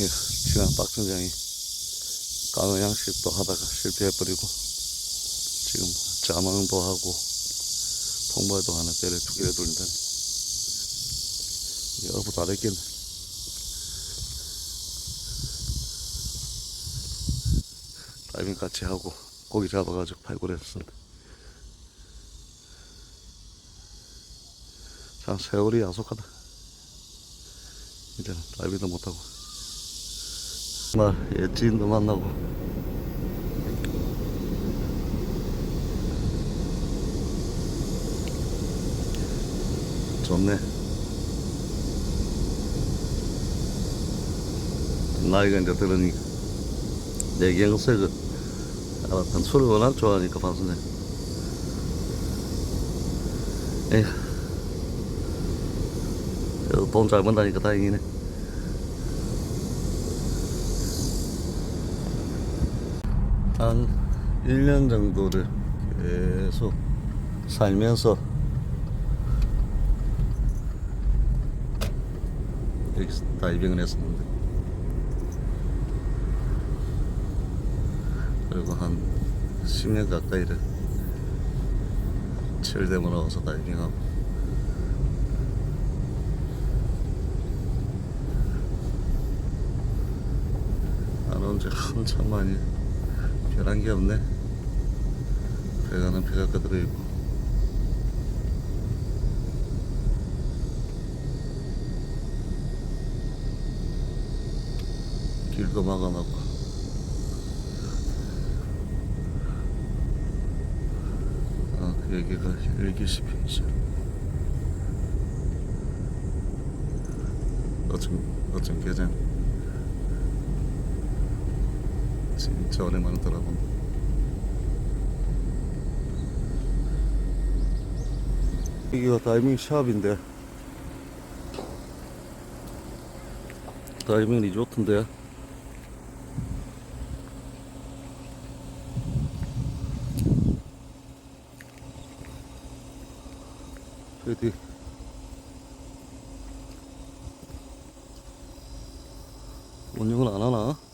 예, 지난 박준장이 강어 양식도 하다가 실패해버리고 지금 자망도 하고 통발도 하나 배를 두 개를 돌린다니 여부 다 됐겠네. 다이빙 같이 하고 고기 잡아가지고 팔골했습니다 참 세월이 야속하다. 이제는 다이빙도 못하고 정말 옛 지인도 만나고. 좋네. 나이가 이제 들으니까. 내 경색을 알았던 술을 워낙 좋아하니까 방송에. 에휴. 돈 잘 번다니까 다행이네 한 1년 정도를 계속 살면서 여기서 다이빙을 했었는데. 그리고 한 10년 가까이를 철대문 와서 다이빙하고. 안온지 한참 많이 변한 게 없네. 배가는 배가 그대로 있고. 길도 막아놨고. 아, 그 여기가 일기시핑이죠 어쩜, 어쩜 개장 진짜 오랜만에 돌아본다 여기가 다이빙 샵인데. 다이빙 리조트인데. 어디 운영을 안 하나?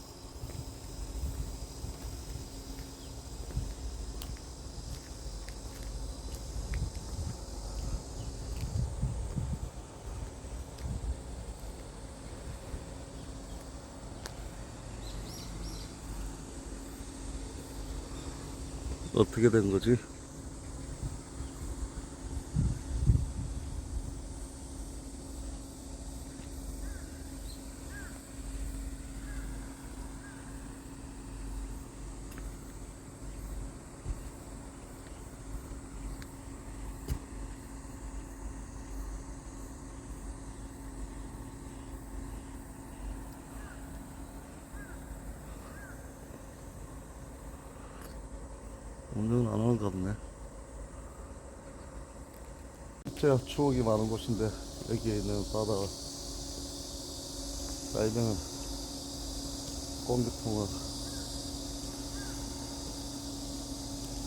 어떻게 된 거지? 운영은 안 하는 것 같네. 제가 추억이 많은 곳인데 여기에 있는 바다가 다이빙은 공기통을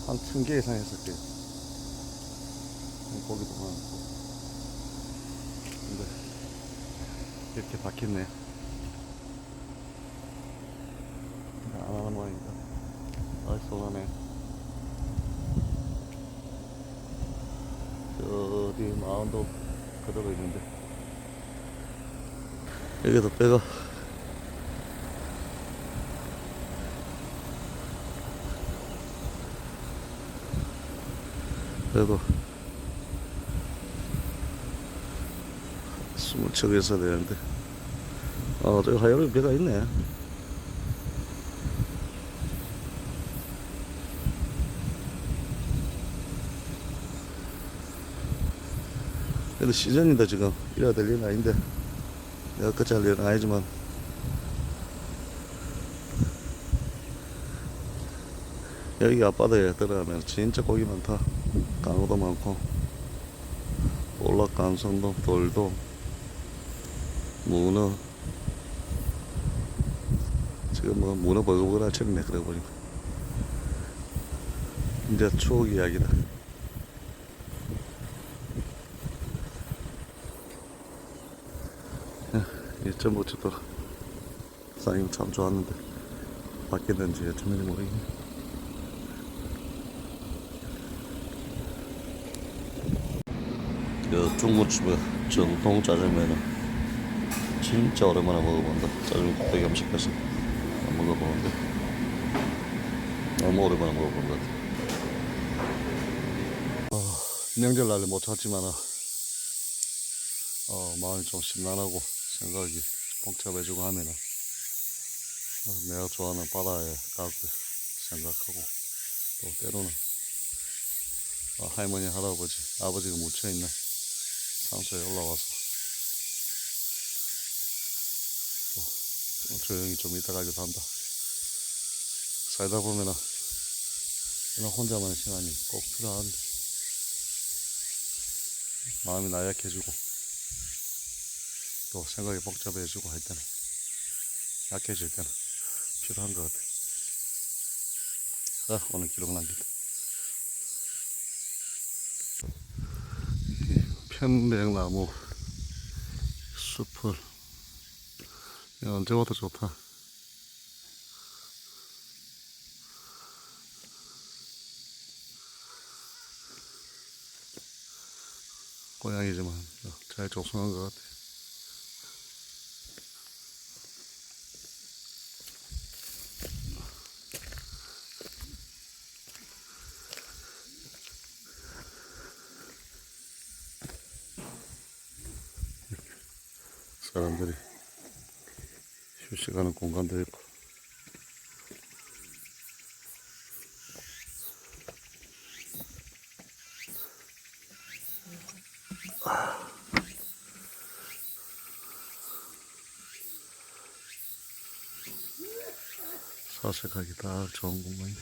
한 천 개 이상 했었게 고기도 많고 근데 이렇게 바뀌네. 안 하는 모양이다. 아이 쏘나네 저기 마운드 그대로 있는데. 여기도 빼가 그래도 숨을 쳐고 있어야 되는데. 아 저기 하얀 배가 있네 그래도 시즌인데 지금. 이래야 될 일은 아닌데. 내가 끝할 일은 아니지만. 여기 앞바다에 들어가면 진짜 고기 많다. 강어도 많고. 감성도 돌도. 문어. 지금 뭐 문어 버글버글 쳤네 그래 보니까. 이제 추억 이야기다 1.5초 돌아 사장님 참 좋았는데 바뀌었는지 어쩌는지 모르겠네. 그 중국집에 정통 짜장면은 진짜 오랜만에 먹어본다. 짜장면 곱빼기 한번 시켜서 안 먹어보는데 너무 오랜만에 먹어본 것 같아 아, 명절날에 못 찾지만은 어, 마음이 좀 심란하고 생각이 복잡해지고 하면은 어, 내가 좋아하는 바다에 가고 생각하고 또 때로는 어, 할머니 할아버지 아버지가 묻혀있는 산소에 올라와서 또 조용히 좀 있다 가기도 한다. 살다 보면은 이런 혼자만의 시간이 꼭 필요한데 마음이 나약해지고 또 생각이 복잡해지고 할 때는 약해질 때는 필요한 것 같아. 아, 오늘 기록 남기다. 편백나무 숲을 야, 언제 와도 좋다. 고양이지만 잘 조성한 것 같아. 사람들이 휴식하는 공간도 있고 사색하기 딱 좋은 공간이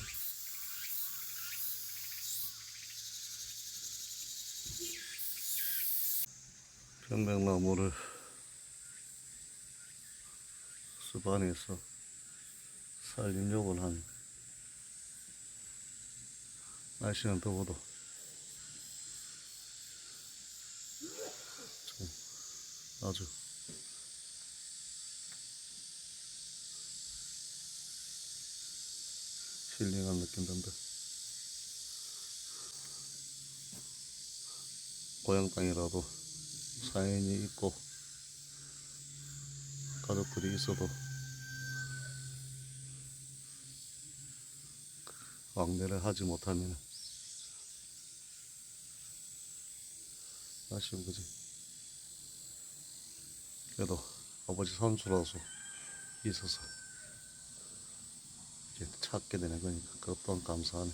편백나무를 숲 안에서 살림욕을 한 날씨는 더워도 좀 아주 힐링한 느낌 든다. 고향 땅이라도 사연이 있고 가족들이 있어도 왕래를 하지 못하면 아쉬운 거지. 그래도 아버지 선수라서 있어서 이제 찾게 되는 거니까 그것 또한 감사하네.